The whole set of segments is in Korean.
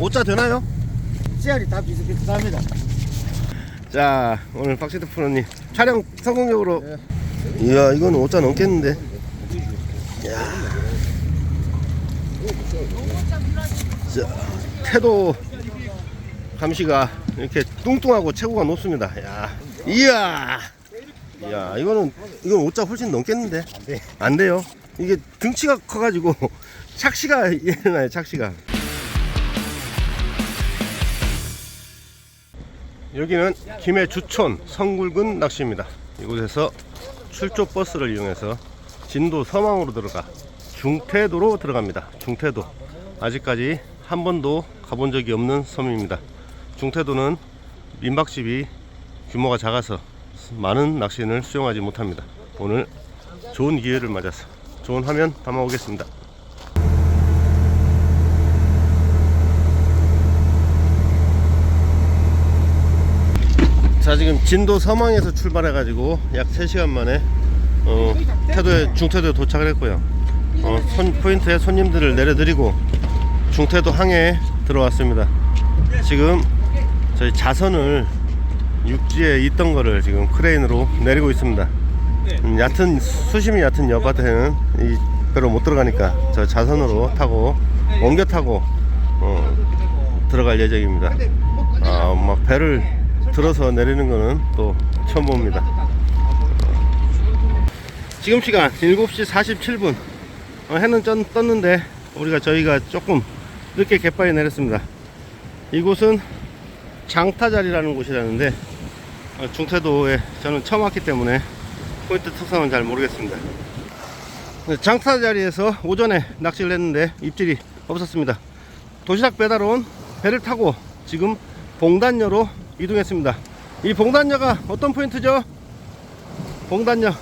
오자 되나요? 씨알이 다 비슷비슷합니다. 자 오늘 박시드 프로님 촬영 성공적으로. 네. 이야 이건 오자 넘겠는데. 이야. 자 태도 감시가 이렇게 뚱뚱하고 체구가 높습니다. 야 이야. 이야 이거는 이건 오자 훨씬 넘겠는데? 돼. 안 돼요? 이게 등치가 커가지고 착시가 일어나요 착시가 여기는 김해 주촌 성굴군 낚시입니다. 이곳에서 출조 버스를 이용해서 진도 서망으로 들어가 중태도로 들어갑니다. 중태도 아직까지 한 번도 가본 적이 없는 섬입니다. 중태도는 민박집이 규모가 작아서 많은 낚시인을 수용하지 못합니다. 오늘 좋은 기회를 맞아서 좋은 화면 담아오겠습니다. 자 지금 진도 서망에서 출발해 가지고 약 3시간 만에 어, 태도에 중태도에 도착을 했고요. 어, 손, 포인트에 손님들을 내려드리고 중태도 항해에 들어왔습니다. 지금 저희 자선을 육지에 있던 거를 지금 크레인으로 내리고 있습니다. 음, 얕은 수심이 얕은 여밭에는 이 배로 못 들어가니까 저 자선으로 타고 옮겨 타고 어, 들어갈 예정입니다. 아, 막 배를 들어서 내리는 거는 또 처음 봅니다. 지금 시간 7시 47분. 어, 해는 쩐, 떴는데 우리가 저희가 조금 늦게 갯바에 내렸습니다. 이곳은 장타자리라는 곳이라는데 어, 중태도에 저는 처음 왔기 때문에 포인트 특성은 잘 모르겠습니다. 네, 장타자리에서 오전에 낚시를 했는데 입질이 없었습니다. 도시락 배달 온 배를 타고 지금 봉단여로 이동했습니다. 이 봉단여가 어떤 포인트죠? 봉단여.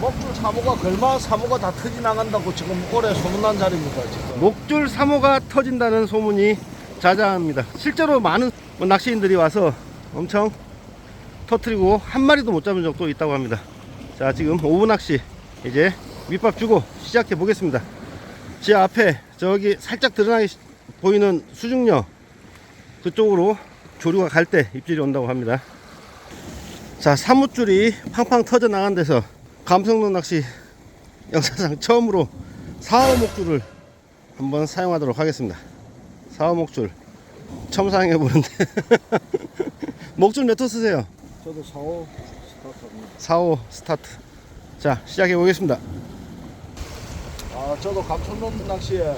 목줄 사모가 걸마 사모가 다 터지 나간다고 지금 올해 소문난 자리입니다. 지금. 목줄 3호가 터진다는 소문이 자자합니다. 실제로 많은 낚시인들이 와서 엄청 터트리고 한 마리도 못 잡은 적도 있다고 합니다. 자, 지금 오후 낚시 이제 밑밥 주고 시작해 보겠습니다. 제 앞에 저기 살짝 드러나게 시- 보이는 수중녀 그쪽으로 조류가 갈 때 입질이 온다고 합니다. 자, 사무줄이 팡팡 터져 나간 데서 감성동 낚시 역사상 처음으로 4호 목줄을 한번 사용하도록 하겠습니다. 4호 목줄 처음 사용해 보는데 목줄 몇 호 쓰세요? 저도 사오 스타트입니다. 4호 스타트. 자, 시작해 보겠습니다. 아 저도 감천론 낚시에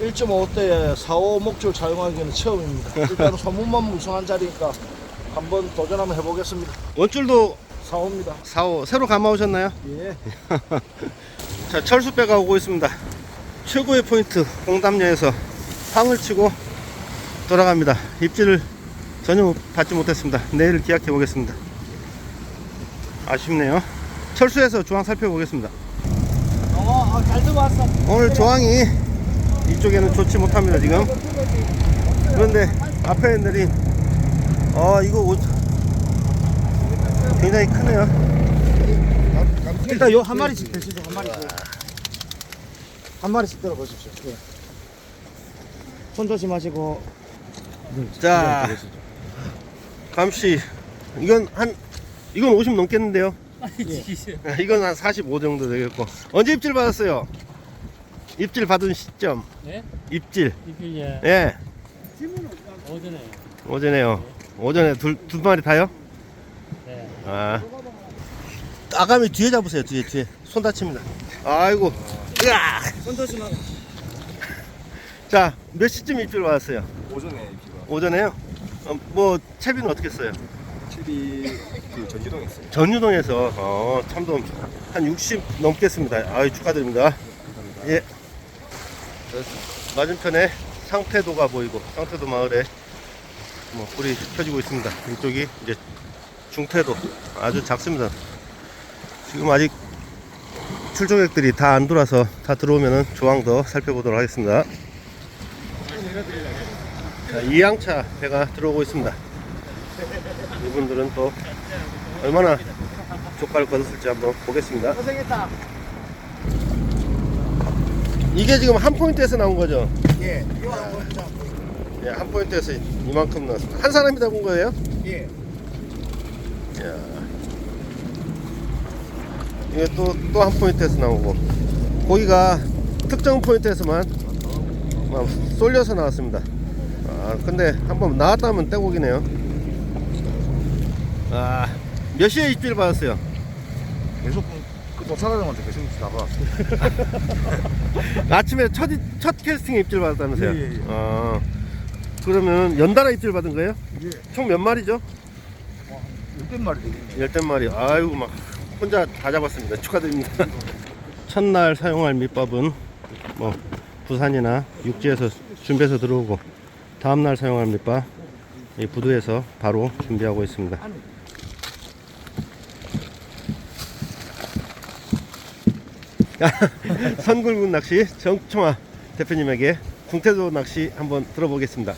1.5대에 4호 목줄 사용하기는 처음입니다. 일단 소문만 무성한 자리니까 한번 도전 한번 해보겠습니다. 원줄도 4호입니다. 4호 새로 감아오셨나요? 예. 자, 철수배가 오고 있습니다. 최고의 포인트 공담녀에서 황을 치고 돌아갑니다. 입질을 전혀 받지 못했습니다. 내일 기약해 보겠습니다. 아쉽네요. 철수에서 조항 살펴보겠습니다. 어, 아, 잘 들어왔어. 오늘 조항이 이쪽에는 좋지 못합니다 지금 그런데 앞에 내린 어 이거 옷 굉장히 크네요 일단 요 한 마리씩 드시죠. 한 마리씩. 한 마리씩 들어 보십시오. 예. 손 조심하시고. 자 감시 이건 한 이건 50 넘겠는데요 이건 한 45 정도 되겠고 언제 입질 받았어요 입질 받은 시점 네? 입질 이게 예 오전에 오전에요 오전에 둘, 두 마리 다요 네. 아. 아가미 뒤에 잡으세요, 뒤에, 뒤에. 손 다칩니다. 아이고. 으아! 손 조심하고. 자, 몇 시쯤 입질 받았어요? 오전에 비가 오전에요? 어, 뭐, 채비는 어떻게 써요? TV 그 전기동에 있어요. 전유동에서, 어, 참돔 한 60 넘겠습니다. 아유, 축하드립니다. 예. 저 맞은편에 상태도가 보이고, 상태도 마을에 뭐, 불이 켜지고 있습니다. 이쪽이 이제 중태도 아주 작습니다. 지금 아직 출조객들이 다 안 돌아서 다 들어오면은 조항 더 살펴보도록 하겠습니다. 자, 이양차 배가 들어오고 있습니다. 이분들은 또 얼마나 조가를 거뒀을지 한번 보겠습니다. 고생했다. 이게 지금 한 포인트에서 나온 거죠? 예, 이거한 포인트 예, 한 포인트에서 이만큼 나왔습니다. 한 사람이 잡은 거예요? 예. 이야. 이게 또 또 한 포인트에서 나오고 고기가 특정 포인트에서만 막 쏠려서 나왔습니다. 아 근데 한번 나왔다면 떼고기네요. 아 몇 시에 입질 받았어요? 계속 그 사장님한테 계속 나가. 아침에 첫, 이- 첫 캐스팅에 입질 받았다면서요? 예, 예, 예. 아 그러면 연달아 입질 받은 거예요? 예. 총 몇 마리죠? 몇백 마리 되겠네. 열댓 마리. 아이고 막 혼자 다 잡았습니다. 축하드립니다. 첫날 사용할 밑밥은 뭐 부산이나 육지에서 준비해서 들어오고 다음날 사용할 밑밥 이 부두에서 바로 준비하고 있습니다. 선굴군 낚시 정청아 대표님에게 중태도 낚시 한번 들어보겠습니다.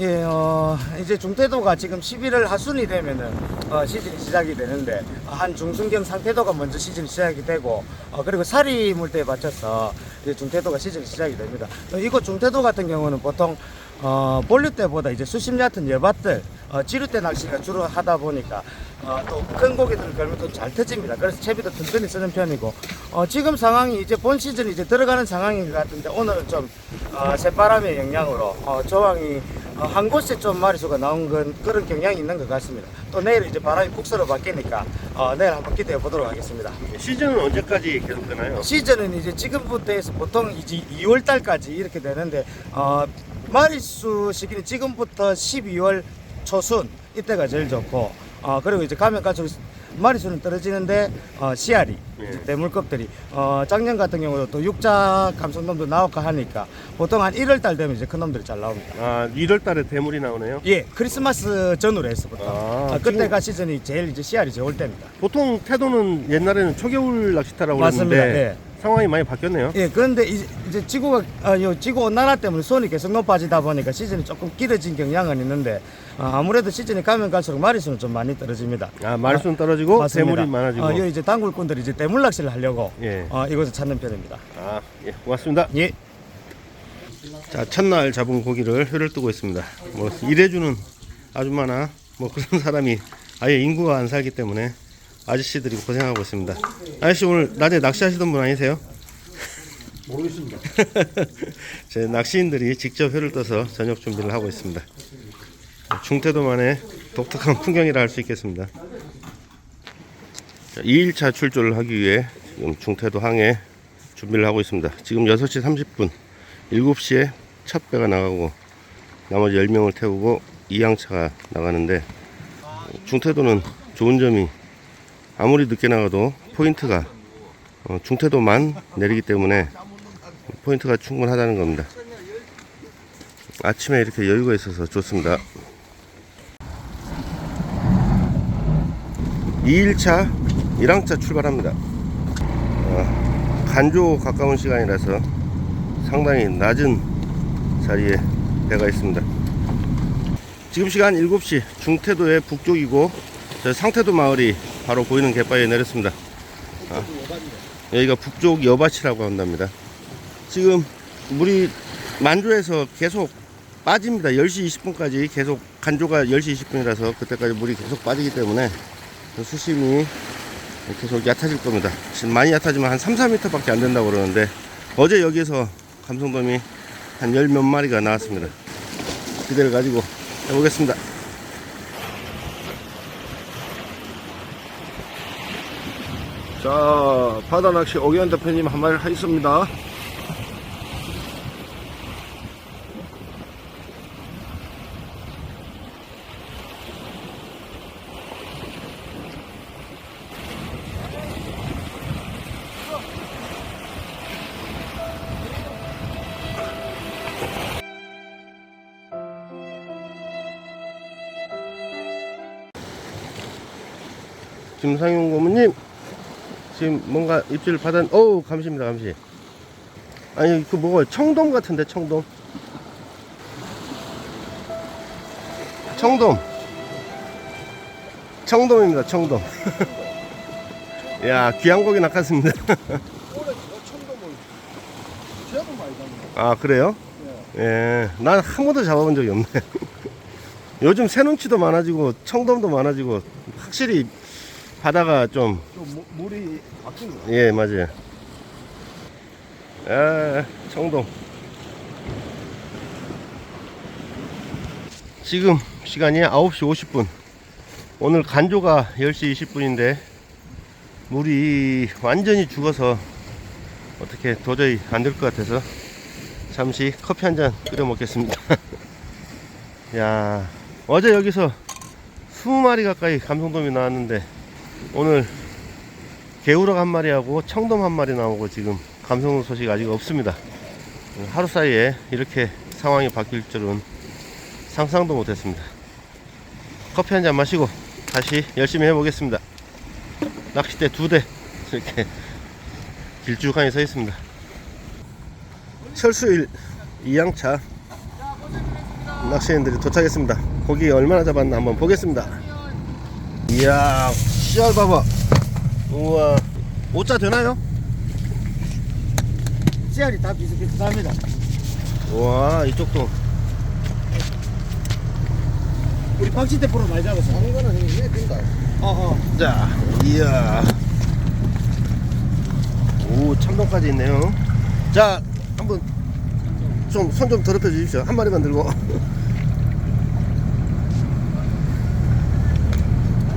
예, 어, 이제 중태도가 지금 11월 하순이 되면은 어, 시즌이 시작이 되는데 어, 한 중순경 상태도가 먼저 시즌이 시작이 되고 어, 그리고 사리 물때에 맞춰서 이제 중태도가 시즌이 시작이 됩니다. 어, 이곳 중태도 같은 경우는 보통 어, 본류 때보다 이제 수심 얕은 여밭들 어, 지루 때 낚시가 주로 하다 보니까 어, 또큰 고기들을 걸면 또 잘 터집니다. 그래서 채비도 튼튼히 쓰는 편이고 어, 지금 상황이 이제 본 시즌 이제 들어가는 상황인 것 같은데 오늘은 좀 어, 새바람의 영향으로 어, 조항이 어, 한 곳에 좀 마리수가 나온 건 그런 경향이 있는 것 같습니다. 또 내일 이제 바람이 북서로 바뀌니까 어, 내일 한번 기대해 보도록 하겠습니다. 시즌은 언제까지 계속되나요? 시즌은 이제 지금부터 해서 보통 이제 2월 달까지 이렇게 되는데 어, 마리수 시기는 지금부터 12월 초순 이때가 제일 좋고 어, 그리고 이제 가면 갈수록 마리수는 떨어지는데 어, 씨알이 예. 이제 대물급들이 어, 작년 같은 경우도 또 육자 감성돔도 나올까 하니까 보통 한 1월 달 되면 이제 큰 놈들이 잘 나옵니다. 아 1월 달에 대물이 나오네요. 예, 크리스마스 전후로 해서부터 아, 아, 그때가 시즌이 제일 이제 씨알이 좋을 때입니다. 보통 태도는 옛날에는 초겨울 낚시타라고 맞습니다. 그랬는데 예. 상황이 많이 바뀌었네요. 예, 그런데 이제, 이제 지구가 아, 요 지구 온난화 때문에 수온이 계속 높아지다 보니까 시즌이 조금 길어진 경향은 있는데 아, 아무래도 시즌이 가면 갈수록 마리수는 좀 많이 떨어집니다. 아 말수는 떨어지고 맞습니다. 대물이 많아지고. 어, 요 이제 단골꾼들이 이제 대물 낚시를 하려고 예. 어, 이곳을 찾는 편입니다. 아, 예, 고맙습니다. 예. 자, 첫날 잡은 고기를 회를 뜨고 있습니다. 뭐 일해주는 아줌마나 뭐 그런 사람이 아예 인구가 안 살기 때문에 아저씨들이 고생하고 있습니다. 아저씨 오늘 낮에 낚시하시던 분 아니세요? 모르겠습니다. 제 낚시인들이 직접 회를 떠서 저녁 준비를 하고 있습니다. 중태도만의 독특한 풍경이라 할 수 있겠습니다. 자, 2일차 출조를 하기 위해 지금 중태도 항해 준비를 하고 있습니다. 지금 6시 30분, 7시에 첫 배가 나가고 나머지 10명을 태우고 2항차가 나가는데 중태도는 좋은 점이 아무리 늦게 나가도 포인트가 어, 중태도만 내리기 때문에 포인트가 충분하다는 겁니다. 아침에 이렇게 여유가 있어서 좋습니다. 2일차 1항차 출발합니다. 어, 간조 가까운 시간이라서 상당히 낮은 자리에 배가 있습니다. 지금 시간 7시 중태도의 북쪽이고 저 상태도 마을이 바로 보이는 갯바위에 내렸습니다. 아, 여기가 북쪽 여밭이라고 한답니다. 지금 물이 만조에서 계속 빠집니다. 10시 20분까지 계속 간조가 10시 20분이라서 그때까지 물이 계속 빠지기 때문에 수심이 계속 얕아질 겁니다. 지금 많이 얕아지면 한 3, 4m밖에 안 된다고 그러는데 어제 여기에서 감성돔이 한 열 몇 마리가 나왔습니다. 기대를 가지고 해보겠습니다. 자, 바다 낚시 오기현 대표님 한 마리 하겠습니다. 김상용 고모님 지금 뭔가 입질 받은 어우 감시입니다 감시 아니 그 뭐가 청돔 같은데 청돔 청돔 청돔입니다 청돔 야 귀한 고기 낚았습니다. 아 그래요? 예, 난 한 번도 잡아본 적이 없네. 요즘 새눈치도 많아지고 청돔도 많아지고 확실히 바다가 좀좀 물이 바뀐 거. 예, 맞아요. 아, 청동. 지금 시간이 9시 50분. 오늘 간조가 10시 20분인데 물이 완전히 죽어서 어떻게 도저히 안 될 것 같아서 잠시 커피 한 잔 끓여 먹겠습니다. 야, 어제 여기서 20마리 가까이 감성돔이 나왔는데 오늘 개우럭 한 마리하고 청돔 한 마리 나오고 지금 감성 소식 아직 없습니다. 하루 사이에 이렇게 상황이 바뀔 줄은 상상도 못했습니다. 커피 한 잔 마시고 다시 열심히 해보겠습니다. 낚싯대 두 대 이렇게 길쭉하게 서 있습니다. 철수일 이양차 낚시인들이 도착했습니다. 고기 얼마나 잡았나 한번 보겠습니다. 이야, 씨알 봐봐. 우와, 오자 되나요? 씨알이 다 비슷비슷합니다. 와, 이쪽도. 우리 박시대 프로 많이 잡았어. 하는 거는 이게 된다. 어, 어. 자, 이야. 오, 참돔까지 있네요. 자, 한번 좀 손 좀 더럽혀 주십시오. 한 마리만 들고.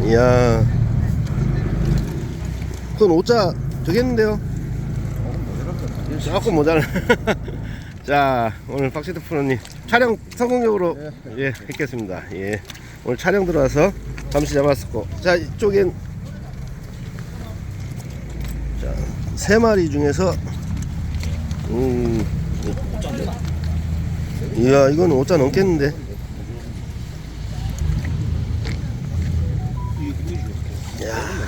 이야. 그건 오자 되겠는데요? 조금 모자라. 자, 오늘 박시드 프로님 촬영 성공적으로 예, 했겠습니다. 예. 오늘 촬영 들어와서 잠시 잡았었고 자 이쪽엔 자, 세 마리 중에서 음 이야 이건 5자 넘겠는데 야.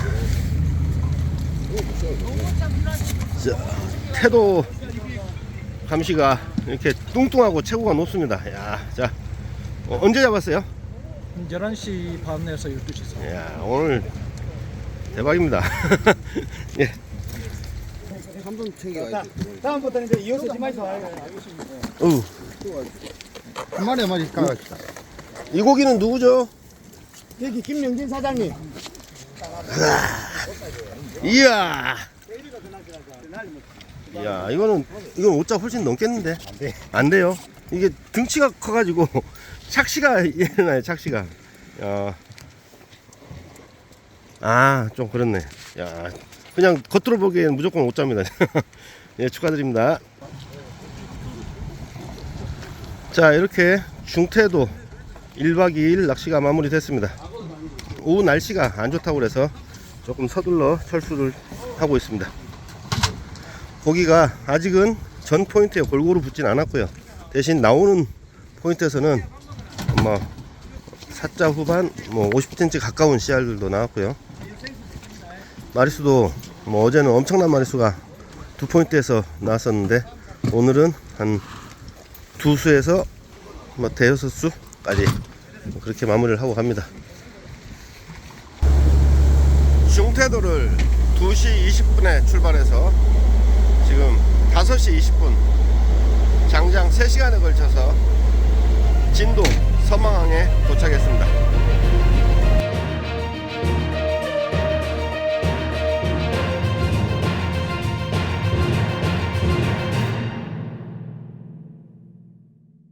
자, 태도 감시가 이렇게 뚱뚱하고 체구가 높습니다. 야, 자, 어, 언제 잡았어요? 11시 반에서 12시 사이. 야 오늘 대박입니다. 예. 챙기가 자, 있지. 다음부터는 이제 이어서 지마이서 어우, 한 마리 한 마리 까갑시다. 이 고기는 누구죠? 여기 김영진 사장님. 이야. 이야 이거는 이건 5자 훨씬 넘겠는데. 안 돼. 안 돼요. 이게 등치가 커가지고 착시가 일어나요. 착시가. 야. 아, 좀 그렇네. 야, 그냥 겉으로 보기엔 무조건 5자입니다. 예, 축하드립니다. 자, 이렇게 중태도 1박 2일 낚시가 마무리 됐습니다. 오후 날씨가 안 좋다고 그래서 조금 서둘러 철수를 하고 있습니다. 고기가 아직은 전 포인트에 골고루 붙진 않았고요. 대신 나오는 포인트에서는 뭐 사자 후반 뭐 50cm 가까운 씨알들도 나왔고요. 마리수도 뭐 어제는 엄청난 마리수가 두 포인트에서 나왔었는데 오늘은 한 두 수에서 뭐 대여섯 수까지 그렇게 마무리를 하고 갑니다. 중태도를 2시 20분에 출발해서 지금 5시 20분. 장장 3시간에 걸쳐서 진도 서망항에 도착했습니다.